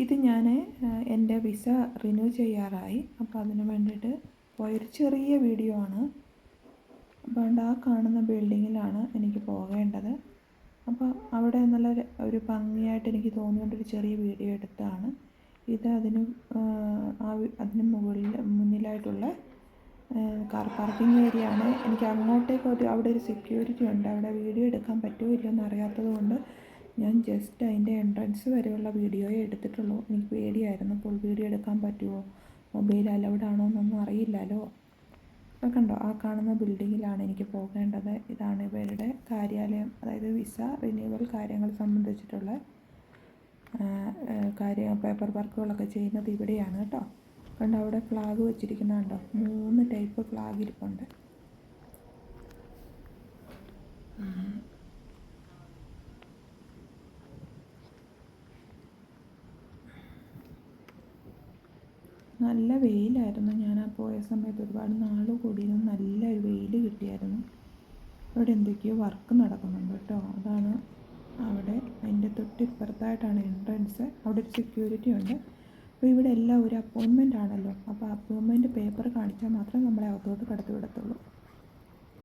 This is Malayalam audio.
ഇത് ഞാൻ എന്റെ വിസ റിന്യൂ ചെയ്യാറായി. അപ്പോൾ അതിന് വേണ്ടിയിട്ട് പോയൊരു ചെറിയ വീഡിയോ ആണ്. അപ്പോൾ ആ കാണുന്ന ബിൽഡിങ്ങിലാണ് എനിക്ക് പോകേണ്ടത്. അപ്പോൾ അവിടെ നല്ല ഒരു ഭംഗിയായിട്ട് എനിക്ക് തോന്നിയോണ്ടൊരു ചെറിയ വീഡിയോ എടുത്താണ്. ഇത് അതിന് അതിന് മുകളിൽ മുന്നിലായിട്ടുള്ള കാർ പാർക്കിംഗ് ഏരിയ ആണ് എനിക്ക് അങ്ങോട്ടേക്ക് ഒരു അവിടെ ഒരു സെക്യൂരിറ്റി ഉണ്ട്. അവിടെ വീഡിയോ എടുക്കാൻ പറ്റുമോ ഇല്ലയോ എന്ന് അറിയാത്തത് കൊണ്ട് ഞാൻ ജസ്റ്റ് അതിന്റെ എൻട്രൻസ് വരെയുള്ള വീഡിയോയെ എടുത്തിട്ടുള്ളൂ. എനിക്ക് പേടിയായിരുന്നു. ഫുൾ വീഡിയോ എടുക്കാൻ പറ്റുമോ മൊബൈൽ അലൗഡ് ആണോ എന്നൊന്നും അറിയില്ലല്ലോ. അപ്പോൾ കണ്ടോ? ആ കാണുന്ന ബിൽഡിങ്ങിലാണ് എനിക്ക് പോകേണ്ടത്. ഇതാണ് ഇവരുടെ കാര്യാലയം. അതായത് വിസ റിന്യൂവൽ കാര്യങ്ങൾ സംബന്ധിച്ചിട്ടുള്ള കാര്യ പേപ്പർ വർക്കുകളൊക്കെ ചെയ്യുന്നത് ഇവിടെയാണ് കേട്ടോ. കണ്ടോ? അവിടെ ഫ്ലാഗ് വെച്ചിരിക്കുന്നുണ്ടോ? മൂന്ന് ടൈപ്പ് ഫ്ലാഗ് ഇരിപ്പുണ്ട്. നല്ല വെയിലായിരുന്നു. ഞാൻ ആ പോയ സമയത്ത് ഒരുപാട് നാൾ കൂടിയിരുന്നു. നല്ല ഒരു വെയിൽ കിട്ടിയായിരുന്നു. അവിടെ എന്തൊക്കെയോ വർക്ക് നടക്കുന്നുണ്ട് കേട്ടോ. അതാണ് അവിടെ അതിന്റെ തൊട്ടിപ്പുറത്തായിട്ടാണ് എൻട്രൻസ് അവിടെ ഒരു സെക്യൂരിറ്റി ഉണ്ട്. അപ്പോൾ ഇവിടെ എല്ലാം ഒരു അപ്പോയിൻമെന്റ് ആണല്ലോ. അപ്പോൾ അപ്പോയിൻമെന്റ് പേപ്പർ കാണിച്ചാൽ മാത്രമേ നമ്മളെ അകത്തോട്ട് കടത്തി വിടത്തുള്ളൂ.